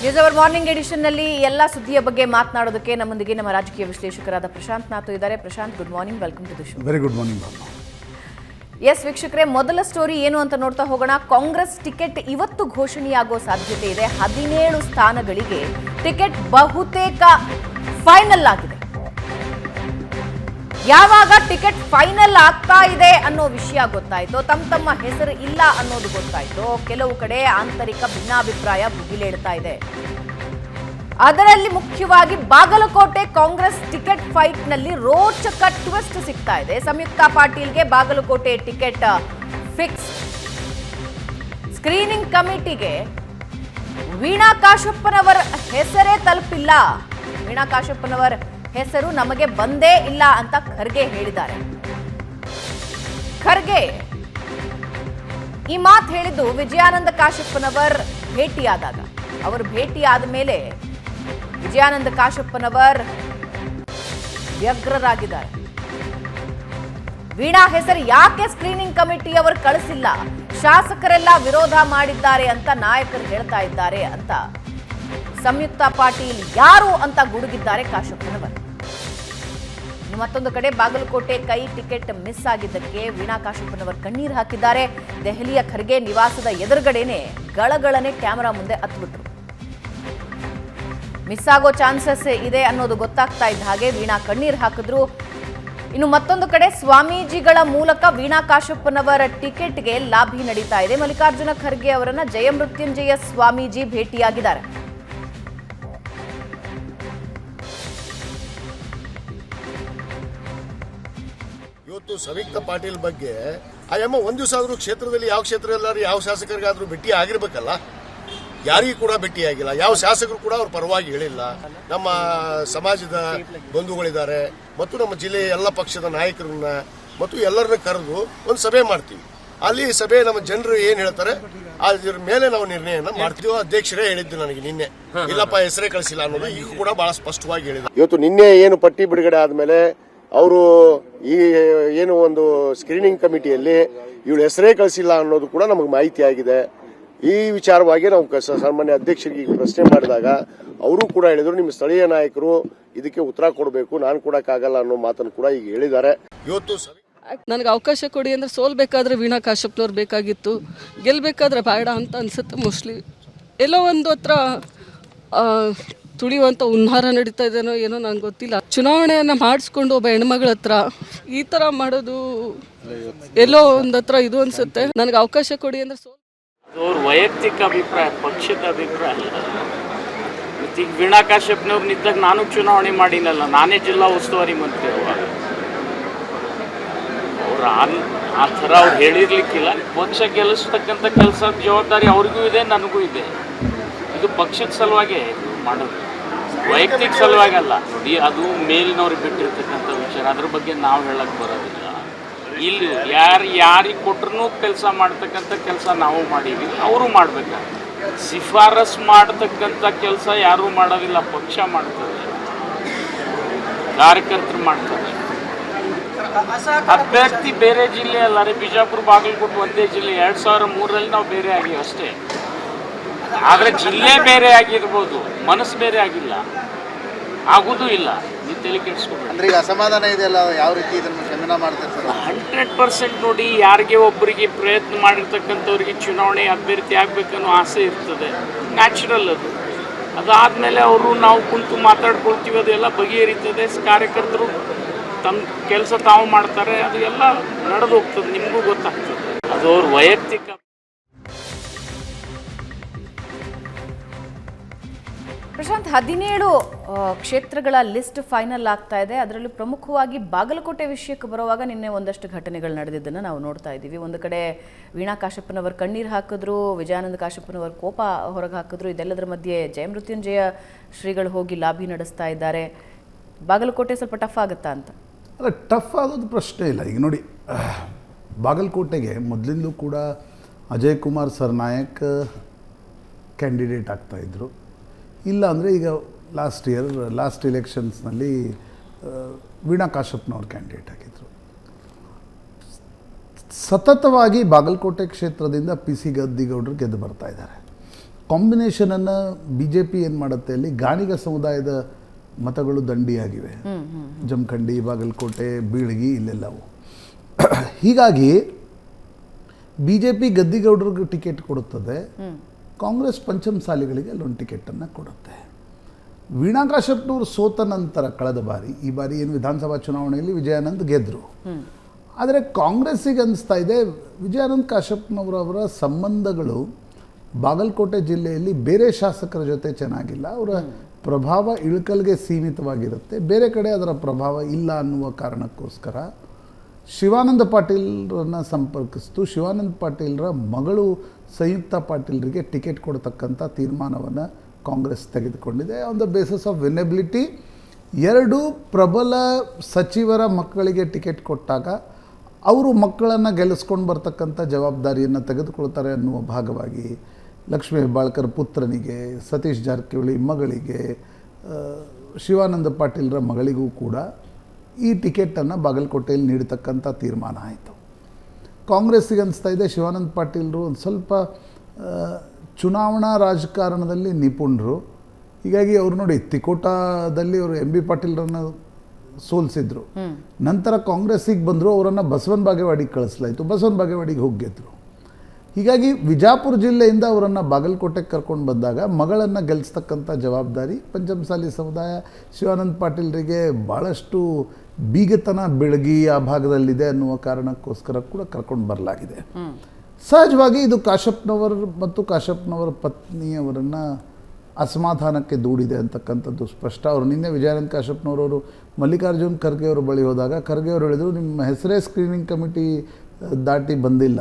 News hour morning ಎಡಿಷನ್ನಲ್ಲಿ ಎಲ್ಲ ಸುದ್ದಿಯ ಬಗ್ಗೆ ಮಾತನಾಡೋದಕ್ಕೆ ನಮ್ಮೊಂದಿಗೆ ನಮ್ಮ ರಾಜಕೀಯ ವಿಶ್ಲೇಷಕರಾದ ಪ್ರಶಾಂತ್ ನಾಥು ಇದ್ದಾರೆ. Prashant good morning welcome to the show very good morning S ವೀಕ್ಷಕರೇ ಮೊದಲ ಸ್ಟೋರಿ ಏನು ಅಂತ ನೋಡ್ತಾ ಹೋಗೋಣ. ಕಾಂಗ್ರೆಸ್ ಟಿಕೆಟ್ ಇವತ್ತು ಘೋಷಣೆಯಾಗೋ ಸಾಧ್ಯತೆ ಇದೆ. ಹದಿನೇಳು ಸ್ಥಾನಗಳಿಗೆ ಟಿಕೆಟ್ ಬಹುತೇಕ ಫೈನಲ್ ಆಗಿದೆ. ಯಾವಾಗ ಟಿಕೆಟ್ ಫೈನಲ್ ಆಗ್ತಾ ಇದೆ ಅನ್ನೋ ವಿಷಯ ಗೊತ್ತಾಯ್ತು. ತಮ್ಮ ತಮ್ಮ ಹೆಸರು ಇಲ್ಲ ಅನ್ನೋದು ಗೊತ್ತಾಯ್ತು. ಕೆಲವು ಕಡೆ ಆಂತರಿಕ ಭಿನ್ನಾಭಿಪ್ರಾಯ ಮುಗಿಲೇಳ್ತಾ ಇದೆ. ಅದರಲ್ಲಿ ಮುಖ್ಯವಾಗಿ ಬಾಗಲಕೋಟೆ ಕಾಂಗ್ರೆಸ್ ಟಿಕೆಟ್ ಫೈಟ್ನಲ್ಲಿ ರೋಚಕ ಟ್ವಿಸ್ಟ್ ಸಿಗ್ತಾ ಇದೆ. ಸಂಯುಕ್ತ ಪಾಟೀಲ್ಗೆ ಬಾಗಲಕೋಟೆ ಟಿಕೆಟ್ ಫಿಕ್ಸ್. ಸ್ಕ್ರೀನಿಂಗ್ ಕಮಿಟಿಗೆ ವೀಣಾ ಕಾಶಪ್ಪನವರ ಹೆಸರೇ ತಲುಪಿಲ್ಲ. ವೀಣಾ ಕಾಶಪ್ಪನವರ ಹೆಸರು ನಮಗೆ ಬಂದೇ ಇಲ್ಲ ಅಂತ ಖರ್ಗೆ ಹೇಳಿದ್ದಾರೆ. ಖರ್ಗೆ ಈ ಮಾತು ಹೇಳಿದ್ದು ವಿಜಯಾನಂದ ಕಾಶಪ್ಪನವರ್ ಭೇಟಿಯಾದಾಗ. ಅವರು ಭೇಟಿ ಆದ ಮೇಲೆ ವಿಜಯಾನಂದ ಕಾಶಪ್ಪನವರ್ ವ್ಯಗ್ರರಾಗಿದ್ದಾರೆ. ವೀಣಾ ಹೆಸರು ಯಾಕೆ ಸ್ಕ್ರೀನಿಂಗ್ ಕಮಿಟಿಯವರು ಕಳಿಸಿಲ್ಲ? ಶಾಸಕರೆಲ್ಲ ವಿರೋಧ ಮಾಡಿದ್ದಾರೆ ಅಂತ ನಾಯಕರು ಹೇಳ್ತಾ ಇದ್ದಾರೆ ಅಂತ ಸಂಯುಕ್ತ ಪಾಟೀಲ್ ಯಾರು ಅಂತ ಗುಡುಗಿದ್ದಾರೆ ಕಾಶಪ್ಪನವರು. ಮತ್ತೊಂದು ಕಡೆ ಬಾಗಲಕೋಟೆ ಕೈ ಟಿಕೆಟ್ ಮಿಸ್ ಆಗಿದ್ದಕ್ಕೆ ವೀಣಾ ಕಾಶಪ್ಪನವರು ಕಣ್ಣೀರು ಹಾಕಿದ್ದಾರೆ. ದೆಹಲಿಯ ಖರ್ಗೆ ನಿವಾಸದ ಎದುರುಗಡೆನೆ ಗಳಗಳನೆ ಕ್ಯಾಮೆರಾ ಮುಂದೆ ಹತ್ಬಿಟ್ರು. ಮಿಸ್ ಆಗೋ ಚಾನ್ಸಸ್ ಇದೆ ಅನ್ನೋದು ಗೊತ್ತಾಗ್ತಾ ಇದ್ದ ಹಾಗೆ ವೀಣಾ ಕಣ್ಣೀರು ಹಾಕಿದ್ರು. ಇನ್ನು ಮತ್ತೊಂದು ಕಡೆ ಸ್ವಾಮೀಜಿಗಳ ಮೂಲಕ ವೀಣಾ ಕಾಶಪ್ಪನವರ ಟಿಕೆಟ್ಗೆ ಲಾಭಿ ನಡೀತಾ ಇದೆ. ಮಲ್ಲಿಕಾರ್ಜುನ ಖರ್ಗೆ ಅವರನ್ನ ಜಯಮೃತ್ಯುಂಜಯ ಸ್ವಾಮೀಜಿ ಭೇಟಿಯಾಗಿದ್ದಾರೆ. ಸಂಯುಕ್ತ ಪಾಟೀಲ್ ಬಗ್ಗೆ ಅಮ್ಮ ಒಂದ್ ದಿವಸ ಆದ್ರೂ ಕ್ಷೇತ್ರದಲ್ಲಿ ಯಾವ ಕ್ಷೇತ್ರದಲ್ಲಾದ್ರೂ ಯಾವ ಶಾಸಕರಿಗಾದ್ರೂ ಭೇಟಿ ಆಗಿರ್ಬೇಕಲ್ಲ? ಯಾರಿಗೂ ಕೂಡ ಭೇಟಿ ಆಗಿಲ್ಲ. ಯಾವ ಶಾಸಕರು ಕೂಡ ಅವ್ರ ಪರವಾಗಿ ಹೇಳಿಲ್ಲ. ನಮ್ಮ ಸಮಾಜದ ಬಂಧುಗಳಿದ್ದಾರೆ. ಮತ್ತು ನಮ್ಮ ಜಿಲ್ಲೆಯ ಎಲ್ಲ ಪಕ್ಷದ ನಾಯಕರನ್ನ ಮತ್ತು ಎಲ್ಲರನ್ನ ಕರೆದು ಒಂದು ಸಭೆ ಮಾಡ್ತೀವಿ. ಅಲ್ಲಿ ಸಭೆ ನಮ್ಮ ಜನರು ಏನ್ ಹೇಳ್ತಾರೆ? ಅದ್ರ ಮೇಲೆ ನಾವು ನಿರ್ಣಯನ ಮಾಡ್ತೀವಿ. ಅಧ್ಯಕ್ಷರೇ ಹೇಳಿದ್ದು ನನಗೆ ನಿನ್ನೆ. ಇಲ್ಲಪ್ಪ, ಹೆಸರೇ ಕಳಿಸಿಲ್ಲ ಅನ್ನೋದು ಈಗ ಕೂಡ ಬಹಳ ಸ್ಪಷ್ಟವಾಗಿ ಹೇಳಿದ್ರು ಇವತ್ತು ನಿನ್ನೆ ಏನು ಪಟ್ಟಿ ಬಿಡುಗಡೆ ಆದ್ಮೇಲೆ ಅವರು ಈ ಏನು ಒಂದು ಸ್ಕ್ರೀನಿಂಗ್ ಕಮಿಟಿಯಲ್ಲಿ ಇವಳು ಹೆಸರೇ ಕಳಿಸಿಲ್ಲ ಅನ್ನೋದು ಕೂಡ ನಮಗೆ ಮಾಹಿತಿ ಆಗಿದೆ. ಈ ವಿಚಾರವಾಗಿ ನಾವು ಸಾಮಾನ್ಯ ಅಧ್ಯಕ್ಷರಿಗೆ ಪ್ರಶ್ನೆ ಮಾಡಿದಾಗ ಅವರು ಕೂಡ ಹೇಳಿದರು, ನಿಮ್ಮ ಸ್ಥಳೀಯ ನಾಯಕರು ಇದಕ್ಕೆ ಉತ್ತರ ಕೊಡಬೇಕು, ನಾನು ಕೊಡೋಕ್ಕಾಗಲ್ಲ ಅನ್ನೋ ಮಾತನ್ನು ಕೂಡ ಈಗ ಹೇಳಿದ್ದಾರೆ. ಇವತ್ತು ನನಗೆ ಅವಕಾಶ ಕೊಡಿ ಅಂದರೆ ಸೋಲ್ಬೇಕಾದ್ರೆ ವೀಣಾ ಕಾಶ್ಯಪ್ನವ್ರು ಬೇಕಾಗಿತ್ತು ಗೆಲ್ಲಬೇಕಾದ್ರೆ ಬೇಡ ಅಂತ ಅನಿಸುತ್ತೆ ಮೋಸ್ಟ್ಲಿ. ಎಲ್ಲೋ ಒಂದು ಹತ್ರ ತುಳಿಯುವಂಥ ಉನ್ನಾರ ನಡೀತಾ ಇದೇನೋ ಏನೋ ನಂಗೆ ಗೊತ್ತಿಲ್ಲ. ಚುನಾವಣೆಯನ್ನು ಮಾಡಿಸ್ಕೊಂಡು ಒಬ್ಬ ಹೆಣ್ಮಗಳ ಹತ್ರ ಈ ಥರ ಮಾಡೋದು ಎಲ್ಲೋ ಒಂದು ಹತ್ರ ಇದು ಅನ್ಸುತ್ತೆ. ನನಗೆ ಅವಕಾಶ ಕೊಡಿ ಅಂದರೆ ಸೋಲ್ ಅವ್ರ ವೈಯಕ್ತಿಕ ಅಭಿಪ್ರಾಯ, ಪಕ್ಷದ ಅಭಿಪ್ರಾಯ ಮತ್ತು ಈಗ ವೀಣಾ ನಾನು ಚುನಾವಣೆ ಮಾಡಿನಲ್ಲ, ನಾನೇ ಜಿಲ್ಲಾ ಉಸ್ತುವಾರಿ ಮಂತ್ರಿ ಅವಾಗ. ಅವ್ರು ಆ ಥರ ಅವ್ರು ಹೇಳಿರ್ಲಿಕ್ಕಿಲ್ಲ. ಪಕ್ಷ ಗೆಲ್ಲಿಸ್ತಕ್ಕಂಥ ಕೆಲಸದ ಜವಾಬ್ದಾರಿ ಅವ್ರಿಗೂ ಇದೆ, ನನಗೂ ಇದೆ. ಇದು ಪಕ್ಷದ ಸಲುವಾಗಿ ಮಾಡೋದು. ವೈಯಕ್ತಿಕ ಸಲುವಾಗಲ್ಲ. ನೋಡಿ, ಅದು ಮೇಲಿನವ್ರಿಗೆ ಬಿಟ್ಟಿರ್ತಕ್ಕಂಥ ವಿಚಾರ. ಅದ್ರ ಬಗ್ಗೆ ನಾವು ಹೇಳಕ್ಕೆ ಬರೋದಿಲ್ಲ. ಇಲ್ಲಿ ಯಾರು, ಯಾರಿಗೆ ಕೊಟ್ರೂ ಕೆಲಸ ಮಾಡ್ತಕ್ಕಂಥ ಕೆಲಸ ನಾವು ಮಾಡೀವಿ. ಅವರು ಮಾಡ್ಬೇಕು ಶಿಫಾರಸ್ ಮಾಡ್ತಕ್ಕಂಥ ಕೆಲಸ ಯಾರೂ ಮಾಡೋದಿಲ್ಲ. ಪಕ್ಷ ಮಾಡ್ತದೆ. ಕಾರ್ಯಕರ್ತರು ಮಾಡ್ತಾರೆ. ಅಭ್ಯರ್ಥಿ ಬೇರೆ ಜಿಲ್ಲೆ ಅಲ್ಲ. ರೀ ಬಿಜಾಪುರ, ಬಾಗಲಕೋಟೆ ಒಂದೇ ಜಿಲ್ಲೆ. ಎರಡು ಸಾವಿರ ಮೂರರಲ್ಲಿ ನಾವು ಬೇರೆ ಆಗಿವಿ ಅಷ್ಟೇ. ಆದ್ರೆ ಜಿಲ್ಲೆ ಬೇರೆ ಆಗಿರ್ಬೋದು ಮನಸ್ಸು ಬೇರೆ ಆಗಿಲ್ಲ. ಆಗುದೂ ಇಲ್ಲ. ನೀವು ತಲೆ ಕೆಡಿಸ್ಕೊಬೇಡಿ. ಅಂದ್ರೆ ಈಗ ಅಸಮಾಧಾನ ಇದೆಯಲ್ಲ ಯಾವ ರೀತಿ ಇದನ್ನು ಶಮನ ಮಾಡ್ತಾರೆ ಸರ್? ಹಂಡ್ರೆಡ್ ಪರ್ಸೆಂಟ್ ನೋಡಿ ಯಾರಿಗೆ ಒಬ್ಬರಿಗೆ ಪ್ರಯತ್ನ ಮಾಡಿರ್ತಕ್ಕಂಥವ್ರಿಗೆ ಚುನಾವಣೆ ಅಭ್ಯರ್ಥಿ ಆಗ್ಬೇಕನ್ನೋ ಆಸೆ ಇರ್ತದೆ. ನ್ಯಾಚುರಲ್ ಅದು. ಅದಾದಮೇಲೆ ಅವರು ನಾವು ಕುಂತು ಮಾತಾಡ್ಕೊಳ್ತೀವಿ ಅದೆಲ್ಲ ಬಗೆಹರಿತದೆ. ಕಾರ್ಯಕರ್ತರು ತಮ್ಮ ಕೆಲಸ ತಾವು ಮಾಡ್ತಾರೆ ಅದು ಎಲ್ಲ ನಡೆದು ಹೋಗ್ತದೆ ನಿಮಗೂ ಗೊತ್ತಾಗ್ತದೆ. ಅದು ಅವ್ರ ವೈಯಕ್ತಿಕ ಪ್ರಶಾಂತ್, ಹದಿನೇಳು ಕ್ಷೇತ್ರಗಳ ಲಿಸ್ಟ್ ಫೈನಲ್ ಆಗ್ತಾ ಇದೆ. ಅದರಲ್ಲೂ ಪ್ರಮುಖವಾಗಿ ಬಾಗಲಕೋಟೆ ವಿಷಯಕ್ಕೆ ಬರುವಾಗ ನಿನ್ನೆ ಒಂದಷ್ಟು ಘಟನೆಗಳು ನಡೆದಿದ್ದನ್ನು ನಾವು ನೋಡ್ತಾ ಇದ್ದೀವಿ. ಒಂದು ಕಡೆ ವೀಣಾ ಕಾಶಪ್ಪನವರು ಕಣ್ಣೀರು ಹಾಕಿದ್ರು, ವಿಜಯಾನಂದ ಕಾಶಪ್ಪನವರು ಕೋಪ ಹೊರಗೆ ಹಾಕಿದ್ರು. ಇದೆಲ್ಲದರ ಮಧ್ಯೆ ಜಯಮೃತ್ಯುಂಜಯ ಶ್ರೀಗಳು ಹೋಗಿ ಲಾಬಿ ನಡೆಸ್ತಾ ಇದ್ದಾರೆ. ಬಾಗಲಕೋಟೆ ಸ್ವಲ್ಪ ಟಫ್ ಆಗುತ್ತಾ ಅಂತ? ಅಲ್ಲ, ಟಫ್ ಆಗೋದು ಪ್ರಶ್ನೆ ಇಲ್ಲ. ಈಗ ನೋಡಿ ಬಾಗಲಕೋಟೆಗೆ ಮೊದಲಿಂದಲೂ ಕೂಡ ಅಜಯ್ ಕುಮಾರ್ ಸರ್ ನಾಯಕ್ ಕ್ಯಾಂಡಿಡೇಟ್ ಆಗ್ತಾಯಿದ್ರು ಇಲ್ಲ ಅಂದರೆ ಈಗ ಲಾಸ್ಟ್ ಇಯರ್ ಲಾಸ್ಟ್ ಇಲೆಕ್ಷನ್ಸ್ನಲ್ಲಿ ವೀಣಾ ಕಾಶ್ಯಪ್ನವ್ರು ಕ್ಯಾಂಡಿಡೇಟ್ ಆಗಿದ್ದರು ಸತತವಾಗಿ ಬಾಗಲಕೋಟೆ ಕ್ಷೇತ್ರದಿಂದ ಪಿ ಸಿ ಗದ್ದಿಗೌಡರು ಗೆದ್ದು ಬರ್ತಾ ಇದ್ದಾರೆ. ಕಾಂಬಿನೇಷನನ್ನು ಬಿ ಜೆ ಪಿ ಏನು ಮಾಡುತ್ತೆ ಅಲ್ಲಿ? ಗಾಣಿಗ ಸಮುದಾಯದ ಮತಗಳು ದಂಡಿಯಾಗಿವೆ. ಜಮಖಂಡಿ ಬಾಗಲಕೋಟೆ ಬೀಳಗಿ ಇಲ್ಲೆಲ್ಲವು. ಹೀಗಾಗಿ ಬಿ ಜೆ ಪಿ ಗದ್ದಿಗೌಡರಿಗೆ ಟಿಕೆಟ್ ಕೊಡುತ್ತದೆ. ಕಾಂಗ್ರೆಸ್ ಪಂಚಮಸಾಲಿಗಳಿಗೆ ಅಲ್ಲೊಂದು ಟಿಕೆಟನ್ನು ಕೊಡುತ್ತೆ. ವೀಣಾ ಕಾಶ್ಯಪ್ನವರು ಸೋತ ನಂತರ ಕಳೆದ ಬಾರಿ ಈ ಬಾರಿ ಏನು ವಿಧಾನಸಭಾ ಚುನಾವಣೆಯಲ್ಲಿ ವಿಜಯಾನಂದ್ ಗೆದ್ದರು ಆದರೆ ಕಾಂಗ್ರೆಸ್ಸಿಗೆ ಅನಿಸ್ತಾ ಇದೆ ವಿಜಯಾನಂದ್ ಅವರ ಸಂಬಂಧಗಳು ಬಾಗಲಕೋಟೆ ಜಿಲ್ಲೆಯಲ್ಲಿ ಬೇರೆ ಶಾಸಕರ ಜೊತೆ ಚೆನ್ನಾಗಿಲ್ಲ. ಅವರ ಪ್ರಭಾವ ಇಳಕಲ್ಗೆ ಸೀಮಿತವಾಗಿರುತ್ತೆ. ಬೇರೆ ಕಡೆ ಅದರ ಪ್ರಭಾವ ಇಲ್ಲ ಅನ್ನುವ ಕಾರಣಕ್ಕೋಸ್ಕರ ಶಿವಾನಂದ ಪಾಟೀಲ್ರನ್ನ ಸಂಪರ್ಕಿಸ್ತು. ಶಿವಾನಂದ ಪಾಟೀಲ್ರ ಮಗಳು ಸಂಯುಕ್ತ ಪಾಟೀಲ್ರಿಗೆ ಟಿಕೆಟ್ ಕೊಡ್ತಕ್ಕಂಥ ತೀರ್ಮಾನವನ್ನು ಕಾಂಗ್ರೆಸ್ ತೆಗೆದುಕೊಂಡಿದೆ. On the basis of winnability ಎರಡು ಪ್ರಬಲ ಸಚಿವರ ಮಕ್ಕಳಿಗೆ ಟಿಕೆಟ್ ಕೊಟ್ಟಾಗ ಅವರು ಮಕ್ಕಳನ್ನು ಗೆಲ್ಲಿಸ್ಕೊಂಡು ಬರ್ತಕ್ಕಂಥ ಜವಾಬ್ದಾರಿಯನ್ನು ತೆಗೆದುಕೊಳ್ತಾರೆ ಅನ್ನುವ ಭಾಗವಾಗಿ ಲಕ್ಷ್ಮೀ ಹೆಬ್ಬಾಳ್ಕರ್ ಪುತ್ರನಿಗೆ, ಸತೀಶ್ ಜಾರಕಿಹೊಳಿ ಮಗಳಿಗೆ ಶಿವಾನಂದ ಪಾಟೀಲ್ರ ಮಗಳಿಗೂ ಕೂಡ ಈ ಟಿಕೆಟನ್ನು ಬಾಗಲಕೋಟೆಯಲ್ಲಿ ನೀಡತಕ್ಕಂಥ ತೀರ್ಮಾನ ಆಯಿತು. ಕಾಂಗ್ರೆಸ್ಸಿಗೆ ಅನಿಸ್ತಾ ಇದೆ ಶಿವಾನಂದ ಪಾಟೀಲರು ಒಂದು ಸ್ವಲ್ಪ ಚುನಾವಣಾ ರಾಜಕಾರಣದಲ್ಲಿ ನಿಪುಣರು. ಹೀಗಾಗಿ ಅವ್ರು ನೋಡಿ ತಿಕೋಟಾದಲ್ಲಿ ಅವರು ಎಂ ಬಿ ಪಾಟೀಲ್ರನ್ನು ಸೋಲಿಸಿದ್ರು. ನಂತರ ಕಾಂಗ್ರೆಸ್ಸಿಗೆ ಬಂದರು ಅವರನ್ನು ಬಸವನ ಬಾಗೇವಾಡಿಗೆ ಕಳಿಸ್ಲಾಯಿತು. ಬಸವನ ಬಾಗೇವಾಡಿಗೆ ಹೋಗಿ ಗೆದ್ರು. ಹೀಗಾಗಿ ವಿಜಾಪುರ ಜಿಲ್ಲೆಯಿಂದ ಅವರನ್ನು ಬಾಗಲಕೋಟೆಗೆ ಕರ್ಕೊಂಡು ಬಂದಾಗ ಮಗಳನ್ನು ಗೆಲ್ಲಿಸ್ತಕ್ಕಂಥ ಜವಾಬ್ದಾರಿ ಪಂಚಮಸಾಲಿ ಸಮುದಾಯ ಶಿವಾನಂದ ಪಾಟೀಲ್ರಿಗೆ ಭಾಳಷ್ಟು ಬೀಗತನ ಬೆಳಗಿ ಆ ಭಾಗದಲ್ಲಿದೆ ಅನ್ನುವ ಕಾರಣಕ್ಕೋಸ್ಕರ ಕೂಡ ಕರ್ಕೊಂಡು ಬರಲಾಗಿದೆ. ಸಹಜವಾಗಿ ಇದು ಕಾಶಪ್ನವರ್ ಮತ್ತು ಕಾಶಪ್ನವರ ಪತ್ನಿಯವರನ್ನು ಅಸಮಾಧಾನಕ್ಕೆ ದೂಡಿದೆ ಅಂತಕ್ಕಂಥದ್ದು ಸ್ಪಷ್ಟ. ಅವರು ನಿನ್ನೆ ವಿಜಯಾನಂದ ಕಾಶಪ್ನವರವರು ಮಲ್ಲಿಕಾರ್ಜುನ್ ಖರ್ಗೆ ಅವರು ಬಳಿ ಹೋದಾಗ ಖರ್ಗೆ ಅವರು ಹೇಳಿದರು ನಿಮ್ಮ ಹೆಸರೇ ಸ್ಕ್ರೀನಿಂಗ್ ಕಮಿಟಿ ದಾಟಿ ಬಂದಿಲ್ಲ.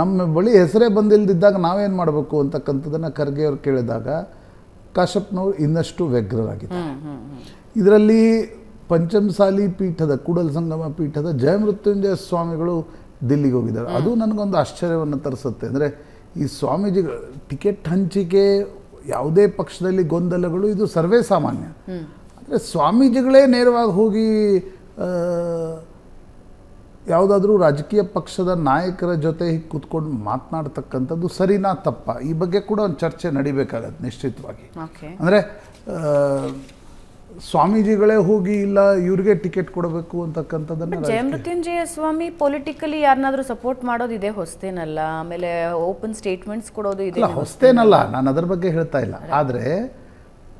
ನಮ್ಮ ಬಳಿ ಹೆಸರೇ ಬಂದಿಲ್ಲದಿದ್ದಾಗ ನಾವೇನು ಮಾಡಬೇಕು ಅಂತಕ್ಕಂಥದ್ದನ್ನು ಖರ್ಗೆ ಅವರು ಕೇಳಿದಾಗ ಕಾಶಪ್ನವರು ಇನ್ನಷ್ಟು ವ್ಯಗ್ರರಾಗಿದ್ದಾರೆ. ಇದರಲ್ಲಿ ಪಂಚಮಸಾಲಿ ಪೀಠದ ಕೂಡಲ ಸಂಗಮ ಪೀಠದ ಜಯಮೃತ್ಯುಂಜಯ ಸ್ವಾಮಿಗಳು ದಿಲ್ಲಿಗೆ ಹೋಗಿದ್ದಾರೆ. ಅದು ನನಗೊಂದು ಆಶ್ಚರ್ಯವನ್ನು ತರಿಸುತ್ತೆ. ಅಂದರೆ ಈ ಸ್ವಾಮೀಜಿಗಳು ಟಿಕೆಟ್ ಹಂಚಿಕೆ ಯಾವುದೇ ಪಕ್ಷದಲ್ಲಿ ಗೊಂದಲಗಳು ಇದು ಸರ್ವೇ ಸಾಮಾನ್ಯ. ಅಂದರೆ ಸ್ವಾಮೀಜಿಗಳೇ ನೇರವಾಗಿ ಹೋಗಿ ಯಾವುದಾದ್ರೂ ರಾಜಕೀಯ ಪಕ್ಷದ ನಾಯಕರ ಜೊತೆ ಕೂತ್ಕೊಂಡು ಮಾತನಾಡ್ತಕ್ಕಂಥದ್ದು ಸರಿನಾ ತಪ್ಪ? ಈ ಬಗ್ಗೆ ಕೂಡ ಒಂದು ಚರ್ಚೆ ನಡಿಬೇಕಾಗತ್ತೆ ನಿಶ್ಚಿತವಾಗಿ. ಅಂದರೆ ಸ್ವಾಮೀಜಿಗಳೇ ಹೋಗಿ ಇಲ್ಲ ಇವ್ರಿಗೆ ಟಿಕೆಟ್ ಕೊಡಬೇಕು ಅಂತಕ್ಕಂಥದ್ದನ್ನು ಜಯಮೃತ್ಯುಂಜಯ ಸ್ವಾಮಿ ಪೊಲಿಟಿಕಲಿ ಯಾರನ್ನಾದ್ರೂ ಸಪೋರ್ಟ್ ಮಾಡೋದಿದೆ ಹೊಸ್ತೇನಲ್ಲ? ಆಮೇಲೆ ಓಪನ್ ಸ್ಟೇಟ್ಮೆಂಟ್ಸ್ ಕೊಡೋದು ಇದೆ ಹೊಸ್ತೇನಲ್ಲ? ನಾನು ಅದರ ಬಗ್ಗೆ ಹೇಳ್ತಾ ಇಲ್ಲ. ಆದರೆ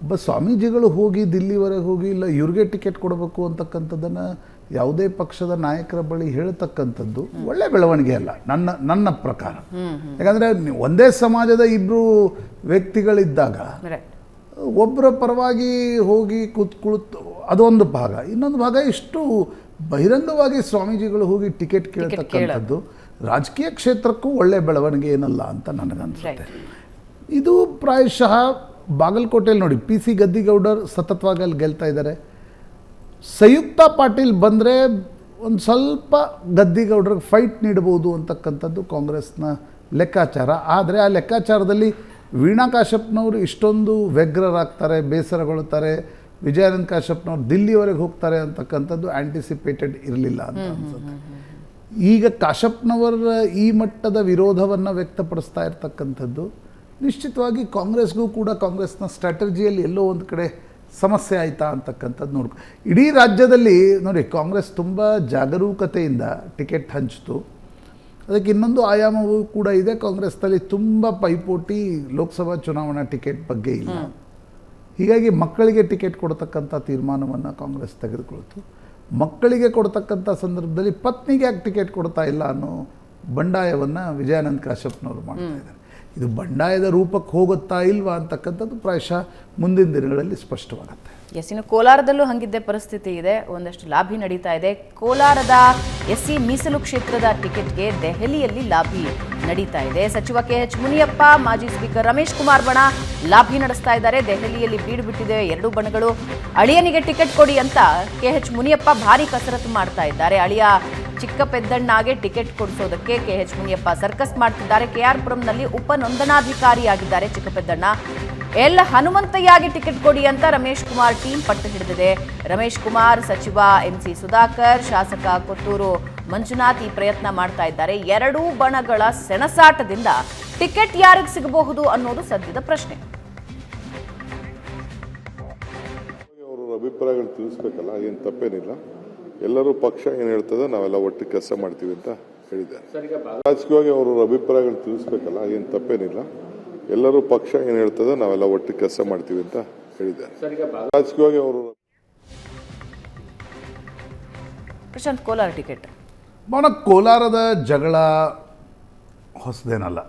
ಒಬ್ಬ ಸ್ವಾಮೀಜಿಗಳು ಹೋಗಿ ದಿಲ್ಲಿವರೆಗೆ ಹೋಗಿ ಇಲ್ಲ ಇವ್ರಿಗೆ ಟಿಕೆಟ್ ಕೊಡಬೇಕು ಅಂತಕ್ಕಂಥದ್ದನ್ನು ಯಾವುದೇ ಪಕ್ಷದ ನಾಯಕರ ಬಳಿ ಹೇಳ್ತಕ್ಕಂಥದ್ದು ಒಳ್ಳೆ ಬೆಳವಣಿಗೆ ಅಲ್ಲ ನನ್ನ ನನ್ನ ಪ್ರಕಾರ. ಯಾಕಂದರೆ ಒಂದೇ ಸಮಾಜದ ಇಬ್ಬರು ವ್ಯಕ್ತಿಗಳಿದ್ದಾಗ ಒಬ್ಬರ ಪರವಾಗಿ ಹೋಗಿ ಕೂತ್ ಕುಳಿತು ಅದೊಂದು ಭಾಗ. ಇನ್ನೊಂದು ಭಾಗ ಇಷ್ಟು ಬಹಿರಂಗವಾಗಿ ಸ್ವಾಮೀಜಿಗಳು ಹೋಗಿ ಟಿಕೆಟ್ ಕೇಳ್ತಕ್ಕಂಥದ್ದು ರಾಜಕೀಯ ಕ್ಷೇತ್ರಕ್ಕೂ ಒಳ್ಳೆ ಬೆಳವಣಿಗೆ ಏನಲ್ಲ ಅಂತ ನನಗನ್ಸುತ್ತೆ. ಇದು ಪ್ರಾಯಶಃ ಬಾಗಲಕೋಟೆಯಲ್ಲಿ ನೋಡಿ ಪಿ ಸಿ ಗದ್ದಿಗೌಡರ್ ಸತತವಾಗಿ ಅಲ್ಲಿ ಗೆಲ್ತಾ ಇದ್ದಾರೆ. ಸಂಯುಕ್ತ ಪಾಟೀಲ್ ಬಂದರೆ ಒಂದು ಸ್ವಲ್ಪ ಗದ್ದಿಗೌಡರಿಗೆ ಫೈಟ್ ನೀಡಬಹುದು ಅಂತಕ್ಕಂಥದ್ದು ಕಾಂಗ್ರೆಸ್ನ ಲೆಕ್ಕಾಚಾರ. ಆದರೆ ಆ ಲೆಕ್ಕಾಚಾರದಲ್ಲಿ ವೀಣಾ ಕಾಶ್ಯಪ್ನವರು ಇಷ್ಟೊಂದು ವ್ಯಗ್ರರಾಗ್ತಾರೆ ಬೇಸರಗೊಳ್ತಾರೆ ವಿಜಯಾನಂದ ಕಾಶ್ಯಪ್ನವ್ರು ದಿಲ್ಲಿವರೆಗೆ ಹೋಗ್ತಾರೆ ಅಂತಕ್ಕಂಥದ್ದು ಆ್ಯಂಟಿಸಿಪೇಟೆಡ್ ಇರಲಿಲ್ಲ ಅಂತ ಅನ್ಸುತ್ತೆ. ಈಗ ಕಾಶಪ್ನವರ ಈ ಮಟ್ಟದ ವಿರೋಧವನ್ನು ವ್ಯಕ್ತಪಡಿಸ್ತಾ ಇರ್ತಕ್ಕಂಥದ್ದು ನಿಶ್ಚಿತವಾಗಿ ಕಾಂಗ್ರೆಸ್ಗೂ ಕೂಡ ಕಾಂಗ್ರೆಸ್ನ ಸ್ಟ್ರಾಟಜಿಯಲ್ಲಿ ಎಲ್ಲೋ ಒಂದು ಕಡೆ ಸಮಸ್ಯೆ ಆಯಿತಾ ಅಂತಕ್ಕಂಥದ್ದು ನೋಡ್ಕೊ ಇಡೀ ರಾಜ್ಯದಲ್ಲಿ ನೋಡಿ ಕಾಂಗ್ರೆಸ್ ತುಂಬ ಜಾಗರೂಕತೆಯಿಂದ ಟಿಕೆಟ್ ಹಂಚಿತು. ಅದಕ್ಕೆ ಇನ್ನೊಂದು ಆಯಾಮವೂ ಕೂಡ ಇದೆ. ಕಾಂಗ್ರೆಸ್ನಲ್ಲಿ ತುಂಬ ಪೈಪೋಟಿ ಲೋಕಸಭಾ ಚುನಾವಣಾ ಟಿಕೆಟ್ ಬಗ್ಗೆ ಇಲ್ಲ. ಹೀಗಾಗಿ ಮಕ್ಕಳಿಗೆ ಟಿಕೆಟ್ ಕೊಡ್ತಕ್ಕಂಥ ತೀರ್ಮಾನವನ್ನು ಕಾಂಗ್ರೆಸ್ ತೆಗೆದುಕೊಳ್ತು ಮಕ್ಕಳಿಗೆ ಕೊಡ್ತಕ್ಕಂಥ ಸಂದರ್ಭದಲ್ಲಿ ಪತ್ನಿಗೆ ಯಾಕೆ ಟಿಕೆಟ್ ಕೊಡ್ತಾ ಇಲ್ಲ ಅನ್ನೋ ಬಂಡಾಯವನ್ನು ವಿಜಯಾನಂದ ಕಾಶ್ಯಪ್ನವರು ಮಾಡ್ತಾ ಇದ್ದಾರೆ. ಇದು ಬಂಡಾಯದ ರೂಪಕ್ಕೆ ಹೋಗುತ್ತಾ ಇಲ್ವಾ ಅಂತಕ್ಕಂಥದ್ದು ಪ್ರಾಯಶಃ ಮುಂದಿನ ದಿನಗಳಲ್ಲಿ ಸ್ಪಷ್ಟವಾಗುತ್ತೆ. ಎಸ್ ಇನ್ನು ಕೋಲಾರದಲ್ಲೂ ಹಂಗಿದ್ದೇ ಪರಿಸ್ಥಿತಿ ಇದೆ. ಒಂದಷ್ಟು ಲಾಭಿ ನಡೀತಾ ಇದೆ. ಕೋಲಾರದ ಎಸ್ ಸಿ ಮೀಸಲು ಕ್ಷೇತ್ರದ ಟಿಕೆಟ್ಗೆ ದೆಹಲಿಯಲ್ಲಿ ಲಾಭಿ ನಡೀತಾ ಇದೆ. ಸಚಿವ ಕೆ ಎಚ್ ಮುನಿಯಪ್ಪ, ಮಾಜಿ ಸ್ಪೀಕರ್ ರಮೇಶ್ ಕುಮಾರ್ ಬಣ ಲಾಭಿ ನಡೆಸ್ತಾ ಇದ್ದಾರೆ. ದೆಹಲಿಯಲ್ಲಿ ಬೀಡು ಬಿಟ್ಟಿದೆ. ಎರಡು ಬಣಗಳು. ಅಳಿಯನಿಗೆ ಟಿಕೆಟ್ ಕೊಡಿ ಅಂತ ಕೆ ಎಚ್ ಮುನಿಯಪ್ಪ ಭಾರಿ ಕಸರತ್ತು ಮಾಡ್ತಾ ಇದ್ದಾರೆ. ಅಳಿಯ ಚಿಕ್ಕ ಪೆದ್ದಣ್ಣಗೆ ಟಿಕೆಟ್ ಕೊಡಿಸೋದಕ್ಕೆ ಕೆ ಎಚ್ ಮುನಿಯಪ್ಪ ಸರ್ಕಸ್ ಮಾಡ್ತಿದ್ದಾರೆ. ಕೆಆರ್ ಪುರಂನಲ್ಲಿ ಉಪ ನೋಂದಣಾಧಿಕಾರಿಯಾಗಿದ್ದಾರೆ ಚಿಕ್ಕ ಪೆದ್ದಣ್ಣ. ಎಲ್ಲ ಹನುಮಂತಯ್ಯಾಗಿ ಟಿಕೆಟ್ ಕೊಡಿ ಅಂತ ರಮೇಶ್ ಕುಮಾರ್ ಟೀಮ್ ಪಟ್ಟು ಹಿಡಿದಿದೆ. ರಮೇಶ್ ಕುಮಾರ್, ಸಚಿವ ಎಂ ಸಿ ಸುಧಾಕರ್, ಶಾಸಕ ಕೊತ್ತೂರು ಮಂಜುನಾಥ್ ಈ ಪ್ರಯತ್ನ ಮಾಡ್ತಾ ಇದ್ದಾರೆ. ಎರಡೂ ಬಣಗಳ ಸೆಣಸಾಟದಿಂದ ಟಿಕೆಟ್ ಯಾರಿಗೆ ಸಿಗಬಹುದು ಅನ್ನೋದು ಸದ್ಯದ ಪ್ರಶ್ನೆ. ಅಭಿಪ್ರಾಯಗಳು ತಿಳಿಸ್ಬೇಕಲ್ಲ, ಏನು ತಪ್ಪೇನಿಲ್ಲ. ಎಲ್ಲರೂ ಪಕ್ಷ ಏನು ಹೇಳ್ತದೆ ನಾವೆಲ್ಲ ಒಟ್ಟು ಕೆಲಸ ಮಾಡ್ತೀವಿ ಅಂತ ಹೇಳಿದ್ದಾರೆ. ರಾಜಕೀಯವಾಗಿ ಅವರ ಅಭಿಪ್ರಾಯಗಳು ತಿಳಿಸ್ಬೇಕಲ್ಲ ಏನು ತಪ್ಪೇನಿಲ್ಲ. ಎಲ್ಲರೂ ಪಕ್ಷ ಏನು ಹೇಳ್ತದೆ ನಾವೆಲ್ಲ ಒಟ್ಟು ಕೆಲಸ ಮಾಡ್ತೀವಿ ಅಂತ ಹೇಳಿದ್ದಾರೆ. ರಾಜಕೀಯವಾಗಿ ಅವರು ಪ್ರಶಾಂತ್ ಕೋಲಾರ ಟಿಕೆಟ್. ಮನ ಕೋಲಾರದ ಜಗಳ ಹೊಸದೇನಲ್ಲ.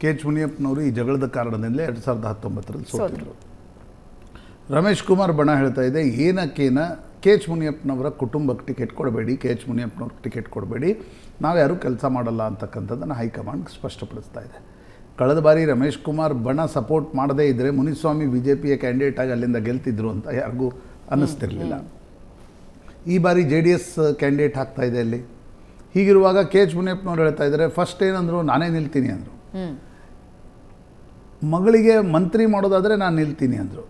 ಕೆ ಎಚ್ ಮುನಿಯಪ್ಪನವರು ಈ ಜಗಳದ ಕಾರಣದಿಂದಲೇ ಎರಡು ಸಾವಿರದ ಹತ್ತೊಂಬತ್ತರಲ್ಲಿ ಸೋತಿದ್ರು. ರಮೇಶ್ ಕುಮಾರ್ ಬಣ ಹೇಳ್ತಾ ಇದೆ ಏನಕ್ಕೇನ ಕೆ ಎಚ್ ಮುನಿಯಪ್ಪನವರ ಕುಟುಂಬಕ್ಕೆ ಟಿಕೆಟ್ ಕೊಡಬೇಡಿ ಕೆ ಎಚ್ ಮುನಿಯಪ್ಪನವ್ರಿಗೆ ಟಿಕೆಟ್ ಕೊಡಬೇಡಿ. ನಾವ್ಯಾರೂ ಕೆಲಸ ಮಾಡಲ್ಲ ಅಂತಕ್ಕಂಥದ್ದನ್ನು ಹೈಕಮಾಂಡ್ ಸ್ಪಷ್ಟಪಡಿಸ್ತಾ ಇದೆ. ಕಳೆದ ಬಾರಿ ರಮೇಶ್ ಕುಮಾರ್ ಬಣ ಸಪೋರ್ಟ್ ಮಾಡದೇ ಇದ್ದರೆ ಮುನಿಸ್ವಾಮಿ ಬಿ ಜೆ ಪಿಯ ಕ್ಯಾಂಡಿಡೇಟ್ ಆಗಿ ಅಲ್ಲಿಂದ ಗೆಲ್ತಿದ್ರು ಅಂತ ಯಾರಿಗೂ ಅನ್ನಿಸ್ತಿರಲಿಲ್ಲ. ಈ ಬಾರಿ ಜೆ ಡಿ ಎಸ್ ಕ್ಯಾಂಡಿಡೇಟ್ ಆಗ್ತಾ ಇದೆ ಅಲ್ಲಿ. ಹೀಗಿರುವಾಗ ಕೆ ಎಚ್ ಮುನಿಯಪ್ಪನವ್ರು ಹೇಳ್ತಾ ಇದ್ದಾರೆ ಫಸ್ಟ್ ಏನಂದರು ನಾನೇ ನಿಲ್ತೀನಿ ಅಂದರು. ಮಗಳಿಗೆ ಮಂತ್ರಿ ಮಾಡೋದಾದರೆ ನಾನು ನಿಲ್ತೀನಿ ಅಂದರು.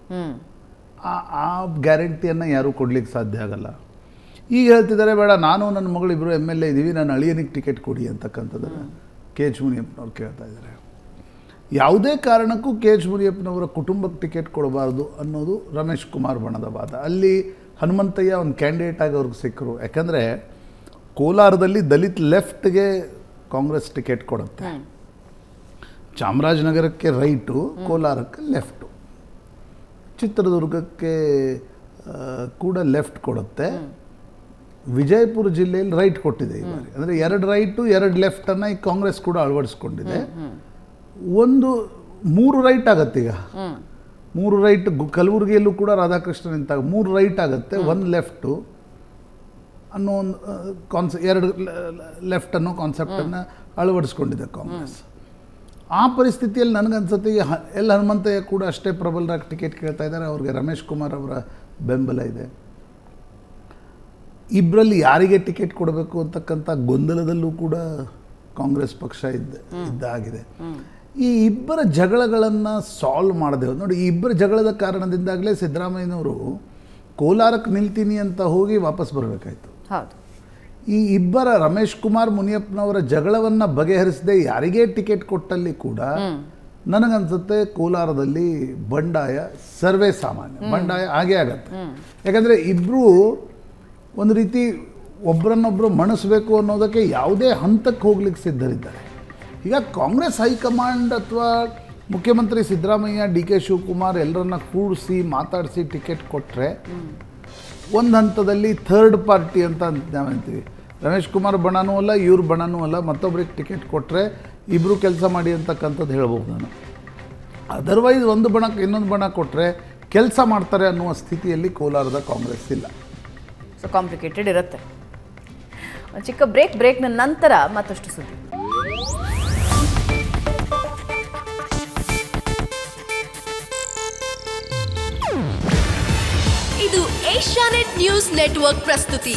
ಆ ಆ ಗ್ಯಾರಂಟಿಯನ್ನು ಯಾರೂ ಕೊಡಲಿಕ್ಕೆ ಸಾಧ್ಯ ಆಗಲ್ಲ. ಈಗ ಹೇಳ್ತಿದ್ದಾರೆ ಬೇಡ ನಾನು ನನ್ನ ಮಗಳು ಇಬ್ಬರು ಎಂ ಎಲ್ ಎ ಇದ್ದೀವಿ ನಾನು ಅಳಿಯನಿಗೆ ಟಿಕೆಟ್ ಕೊಡಿ ಅಂತಕ್ಕಂಥದ್ದನ್ನು ಕೆ ಎಚ್ ಮುನಿಯಪ್ಪನವ್ರು ಕೇಳ್ತಾ ಇದ್ದಾರೆ. ಯಾವುದೇ ಕಾರಣಕ್ಕೂ ಕೆ ಎಚ್ ಮುನಿಯಪ್ಪನವರ ಕುಟುಂಬಕ್ಕೆ ಟಿಕೆಟ್ ಕೊಡಬಾರ್ದು ಅನ್ನೋದು ರಮೇಶ್ ಕುಮಾರ್ ಬಣದ ವಾದ. ಅಲ್ಲಿ ಹನುಮಂತಯ್ಯ ಒಂದು ಕ್ಯಾಂಡಿಡೇಟ್ ಆಗಿ ಅವ್ರಿಗೆ ಸಿಕ್ಕರು. ಯಾಕಂದರೆ ಕೋಲಾರದಲ್ಲಿ ದಲಿತ್ ಲೆಫ್ಟ್ಗೆ ಕಾಂಗ್ರೆಸ್ ಟಿಕೆಟ್ ಕೊಡುತ್ತೆ. ಚಾಮರಾಜನಗರಕ್ಕೆ ರೈಟು ಕೋಲಾರಕ್ಕೆ ಲೆಫ್ಟು. ಚಿತ್ರದುರ್ಗಕ್ಕೆ ಕೂಡ ಲೆಫ್ಟ್ ಕೊಡುತ್ತೆ. ವಿಜಯಪುರ ಜಿಲ್ಲೆಯಲ್ಲಿ ರೈಟ್ ಕೊಟ್ಟಿದೆ ಈ ಬಾರಿ. ಅಂದರೆ ಎರಡು ರೈಟು ಎರಡು ಲೆಫ್ಟನ್ನು ಈ ಕಾಂಗ್ರೆಸ್ ಕೂಡ ಅಳವಡಿಸ್ಕೊಂಡಿದೆ. ಒಂದು ಮೂರು ರೈಟ್ ಆಗತ್ತೆ ಈಗ. ಮೂರು ರೈಟ್ ಕಲಬುರಗಿಯಲ್ಲೂ ಕೂಡ ರಾಧಾಕೃಷ್ಣ ನಿಂತಾಗ ಮೂರು ರೈಟ್ ಆಗುತ್ತೆ ಒಂದು ಲೆಫ್ಟು ಅನ್ನೋ ಒಂದು ಕಾನ್ಸೆ ಎರಡು ಲೆಫ್ಟ್ ಅನ್ನೋ ಕಾನ್ಸೆಪ್ಟನ್ನು ಅಳವಡಿಸ್ಕೊಂಡಿದೆ ಕಾಂಗ್ರೆಸ್. ಆ ಪರಿಸ್ಥಿತಿಯಲ್ಲಿ ನನಗನ್ಸುತ್ತೆ ಈ ಹ- ಎಲ್ ಹನುಮಂತಯ್ಯ ಕೂಡ ಅಷ್ಟೇ ಪ್ರಬಲರಾಗಿ ಟಿಕೆಟ್ ಕೇಳ್ತಾ ಇದ್ದಾರೆ ಅವ್ರಿಗೆ ರಮೇಶ್ ಕುಮಾರ್ ಅವರ ಬೆಂಬಲ ಇದೆ. ಇಬ್ಬರಲ್ಲಿ ಯಾರಿಗೆ ಟಿಕೆಟ್ ಕೊಡಬೇಕು ಅಂತಕ್ಕಂಥ ಗೊಂದಲದಲ್ಲೂ ಕೂಡ ಕಾಂಗ್ರೆಸ್ ಪಕ್ಷ ಇದ್ದ ಇದ್ದಾಗಿದೆ. ಈ ಇಬ್ಬರ ಜಗಳಗಳನ್ನು ಸಾಲ್ವ್ ಮಾಡದೆ ನೋಡಿ ಈ ಇಬ್ಬರ ಜಗಳದ ಕಾರಣದಿಂದಾಗಲೇ ಸಿದ್ದರಾಮಯ್ಯನವರು ಕೋಲಾರಕ್ಕೆ ನಿಲ್ತೀನಿ ಅಂತ ಹೋಗಿ ವಾಪಸ್ ಬರಬೇಕಾಯ್ತು. ಹೌದು. ಈ ಇಬ್ಬರ ರಮೇಶ್ ಕುಮಾರ್ ಮುನಿಯಪ್ಪನವರ ಜಗಳವನ್ನು ಬಗೆಹರಿಸದೆ ಯಾರಿಗೇ ಟಿಕೆಟ್ ಕೊಟ್ಟಲ್ಲಿ ಕೂಡ ನನಗನ್ಸುತ್ತೆ ಕೋಲಾರದಲ್ಲಿ ಬಂಡಾಯ ಸರ್ವೇ ಸಾಮಾನ್ಯ ಬಂಡಾಯ ಆಗೇ ಆಗತ್ತೆ. ಯಾಕಂದರೆ ಇಬ್ಬರು ಒಂದು ರೀತಿ ಒಬ್ಬರನ್ನೊಬ್ಬರು ಮಣಿಸ್ಬೇಕು ಅನ್ನೋದಕ್ಕೆ ಯಾವುದೇ ಹಂತಕ್ಕೆ ಹೋಗ್ಲಿಕ್ಕೆ ಸಿದ್ಧರಿದ್ದಾರೆ. ಈಗ ಕಾಂಗ್ರೆಸ್ ಹೈಕಮಾಂಡ್ ಅಥವಾ ಮುಖ್ಯಮಂತ್ರಿ ಸಿದ್ದರಾಮಯ್ಯ ಡಿ ಕೆ ಶಿವಕುಮಾರ್ ಎಲ್ಲರನ್ನ ಕೂಡಿಸಿ ಮಾತಾಡಿಸಿ ಟಿಕೆಟ್ ಕೊಟ್ಟರೆ ಒಂದು ಹಂತದಲ್ಲಿ ಥರ್ಡ್ ಪಾರ್ಟಿ ಅಂತ ನಾವು ಅಂತೀವಿ ರಮೇಶ್ ಕುಮಾರ್ ಬಣನೂ ಅಲ್ಲ ಇವ್ರ ಬಣನೂ ಅಲ್ಲ ಮತ್ತೊಬ್ರಿಗೆ ಟಿಕೆಟ್ ಕೊಟ್ಟರೆ ಇಬ್ಬರು ಕೆಲಸ ಮಾಡಿ ಅಂತಕ್ಕಂಥದ್ದು ಹೇಳ್ಬೋದು ನಾನು. ಅದರ್ವೈಸ್ ಒಂದು ಬಣಕ್ಕೆ ಇನ್ನೊಂದು ಬಣ ಕೊಟ್ಟರೆ ಕೆಲಸ ಮಾಡ್ತಾರೆ ಅನ್ನುವ ಸ್ಥಿತಿಯಲ್ಲಿ ಕೋಲಾರದ ಕಾಂಗ್ರೆಸ್ ಇಲ್ಲ. ಸೊ ಕಾಂಪ್ಲಿಕೇಟೆಡ್ ಇರುತ್ತೆ. ಒಂದು ಚಿಕ್ಕ ಬ್ರೇಕ್ ಬ್ರೇಕ್ನ ನಂತರ ಮತ್ತಷ್ಟು ಸುದ್ದಿ. ಇದು ಏಷ್ಯಾನೆಟ್ ನ್ಯೂಸ್ ನೆಟ್ವರ್ಕ್ ಪ್ರಸ್ತುತಿ.